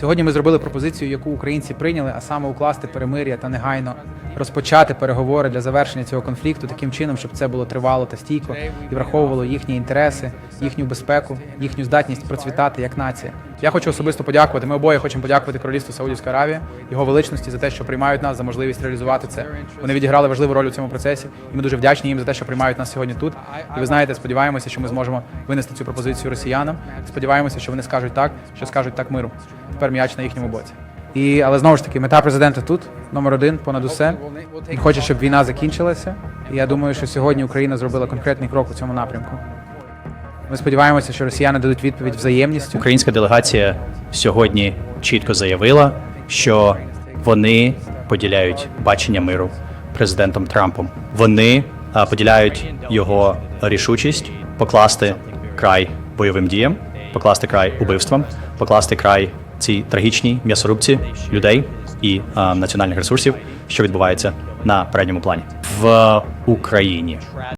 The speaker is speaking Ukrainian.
Сьогодні ми зробили пропозицію, яку українці прийняли, а саме укласти перемир'я та негайно розпочати переговори для завершення цього конфлікту таким чином, щоб це було тривало та стійко і враховувало їхні інтереси, їхню безпеку, їхню здатність процвітати як нація. Я хочу особисто подякувати. Ми обоє хочемо подякувати Королівству Саудівської Аравії, його величності за те, що приймають нас за можливість реалізувати це. Вони відіграли важливу роль у цьому процесі, і ми дуже вдячні їм за те, що приймають нас сьогодні тут. І ви знаєте, сподіваємося, що ми зможемо винести цю пропозицію росіянам. Сподіваємося, що вони скажуть так, що скажуть так миру. Тепер м'яч на їхньому боці. І але знову ж таки, мета президента тут номер один понад усе. Він хоче, щоб війна закінчилася. І я думаю, що сьогодні Україна зробила конкретний крок у цьому напрямку. Ми сподіваємося, що росіяни дадуть відповідь взаємністю. Українська делегація сьогодні чітко заявила, що вони поділяють бачення миру президентом Трампом. Вони поділяють його рішучість покласти край бойовим діям, покласти край убивствам, покласти край цій трагічній м'ясорубці людей і а, національних ресурсів, що відбувається на передньому плані в Україні.